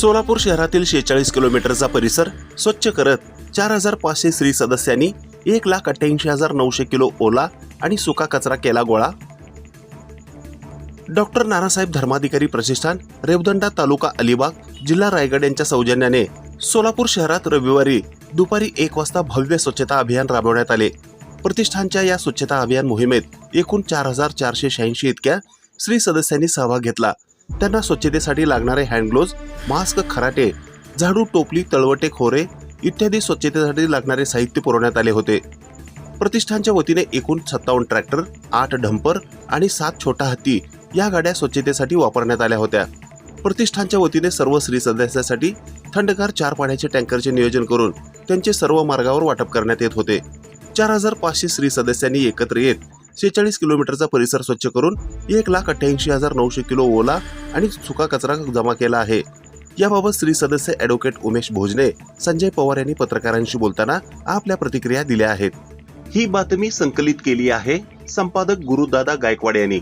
सोलापूर शहरातील शेहेचाळीस किलोमीटरचा परिसर स्वच्छ करत चार हजार पाचशे स्त्री सदस्यांनी एक लाख अठ्ठ्याऐंशी हजार नऊशे किलो ओला आणि सुका कचरा केला गोळा. डॉक्टर नानासाहेब धर्माधिकारी प्रतिष्ठान रेवदंडा तालुका अलिबाग जिल्हा रायगड यांच्या सौजन्याने सोलापूर शहरात रविवारी दुपारी एक वाजता भव्य स्वच्छता अभियान राबवण्यात आले. प्रतिष्ठानच्या या स्वच्छता अभियान मोहिमेत एकूण चार हजार चारशे शहाऐंशी इतक्या स्त्री सदस्यांनी सहभाग घेतला. त्यांना स्वच्छतेसाठी लागणारे हँडग्लोव्ज मास्क खराटे झाडू टोपली तळवटे खोरे इत्यादी स्वच्छतेसाठी लागणारे साहित्य पुरवण्यात आले होते. प्रतिष्ठानच्या वतीने एकूण सत्तावन्न ट्रॅक्टर आठ डंपर आणि सात छोटा हत्ती या गाड्या स्वच्छतेसाठी वापरण्यात आल्या होत्या. प्रतिष्ठानच्या वतीने सर्व स्त्री सदस्यासाठी थंडगार चार पाण्याचे टँकरचे नियोजन करून त्यांचे सर्व मार्गावर वाटप करण्यात येत होते. चार हजार पाचशे स्त्री सदस्यांनी एकत्र येत शेहेचाळीस किलोमीटरचा परिसर स्वच्छ करून एक लाख अठ्ठ्याऐंशी हजार नऊशे किलो ओला आणि सुका कचरा जमा केला आहे. याबाबत स्त्री सदस्य ॲडव्होकेट उमेश भोजने संजय पवार यांनी पत्रकारांशी बोलताना आपल्या प्रतिक्रिया दिल्या आहेत. ही बातमी संकलित केली आहे संपादक गुरुदादा गायकवाड यांनी.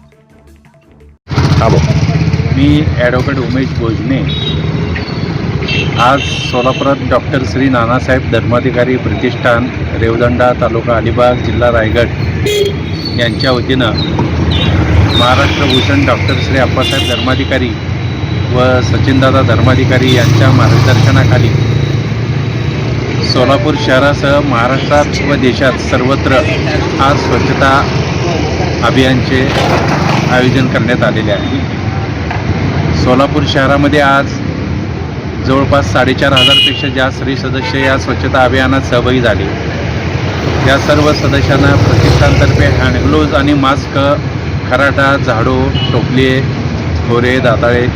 मी ॲडव्होकेट उमेश भोजने. आज सोलापुरात डॉक्टर श्री नानासाहेब धर्माधिकारी प्रतिष्ठान रेवदंडा तालुका अलिबाग जिल्हा रायगड. यांच्या वतीनं महाराष्ट्र भूषण डॉक्टर श्री अप्पासाहेब धर्माधिकारी व सचिनदादा धर्माधिकारी यांच्या मार्गदर्शनाखाली सोलापूर शहरासह महाराष्ट्रात व देशात सर्वत्र आज स्वच्छता अभियानचे आयोजन करण्यात आलेले आहे. सोलापूर शहरामध्ये आज जवळपास साडेचार हजारपेक्षा जास्त स्त्री सदस्य या स्वच्छता अभियानात सहभागी झाले. या सर्व सदस्यांना प्रतिष्ठानतर्फे हँडग्लोव्ज आणि मास्क खराटा झाडू टोपले खोरे दाताळे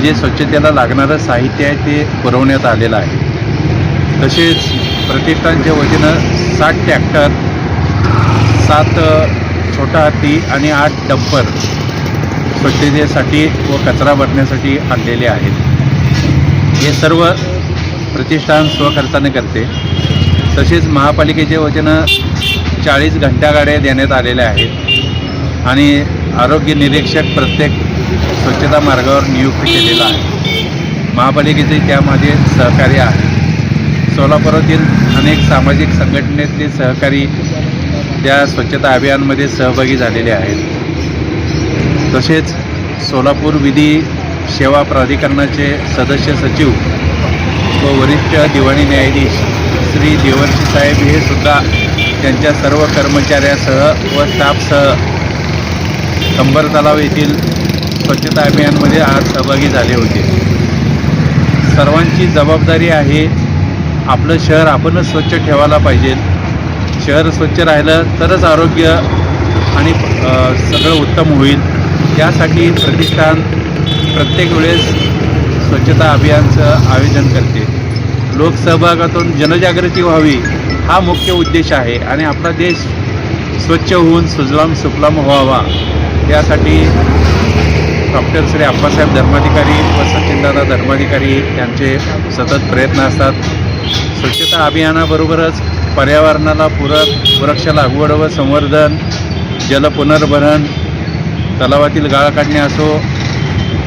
जे स्वच्छतेला लागणारं साहित्य आहे ते पुरवण्यात आलेलं आहे. तसेच प्रतिष्ठानच्या वतीनं सात टॅक्टर सात छोटा हत्ती आणि आठ डंपर स्वच्छतेसाठी व कचरा भरण्यासाठी आणलेले आहेत. हे सर्व प्रतिष्ठान स्वखर्चाने करते. तसेच महापालिकेच्या वतीनं चाळीस घंटा गाड्या देण्यात आलेल्या आहेत. आणि आरोग्य निरीक्षक प्रत्येक स्वच्छता मार्गावर नियुक्त केलेला आहे. महापालिकेचे त्यामध्ये सहकार्य आहे सोलापुरातील अनेक सामाजिक संघटनेतले सहकारी त्या स्वच्छता अभियानमध्ये सहभागी झालेले आहेत. तसेच सोलापूर विधी सेवा प्राधिकरणाचे सदस्य सचिव व वरिष्ठ दिवाणी न्यायाधीश श्री देवर्षी साहेब हे सुद्धा त्यांच्या सर्व कर्मचाऱ्यासह व स्टाफसह कंबर तलाव येथील स्वच्छता अभियानमध्ये आज सहभागी झाले होते. सर्वांची जबाबदारी आहे आपलं शहर आपणच स्वच्छ ठेवायला पाहिजे. शहर स्वच्छ राहिलं तरच आरोग्य आणि सगळं उत्तम होईल. यासाठी प्रतिष्ठान प्रत्येक वेळेस स्वच्छता अभियानचं आयोजन करते. लोकसहभागातून जनजागृती व्हावी हा मुख्य उद्देश आहे आणि आपला देश स्वच्छ होऊन सुजलाम सुफलाम व्हावा. यासाठी डॉक्टर श्री आप्पासाहेब धर्माधिकारी व सचिनदादा धर्माधिकारी यांचे सतत प्रयत्न असतात. स्वच्छता अभियानाबरोबरच पर्यावरणाला पूरक वृक्ष लागवड व संवर्धन जल पुनर्भरण तलावातील गाळ काढणे असो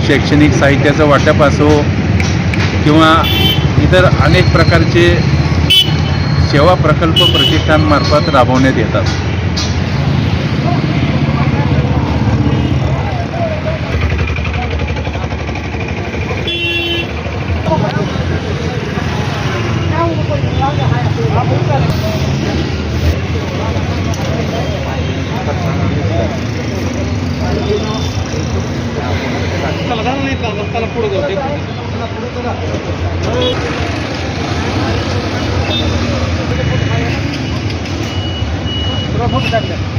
शैक्षणिक साहित्याचं वाटप असो किंवा इतर अनेक प्रकारचे सेवा प्रकल्प प्रतिष्ठानमार्फत राबवण्यात येतात. रस्त्याला पुढे जाऊ दे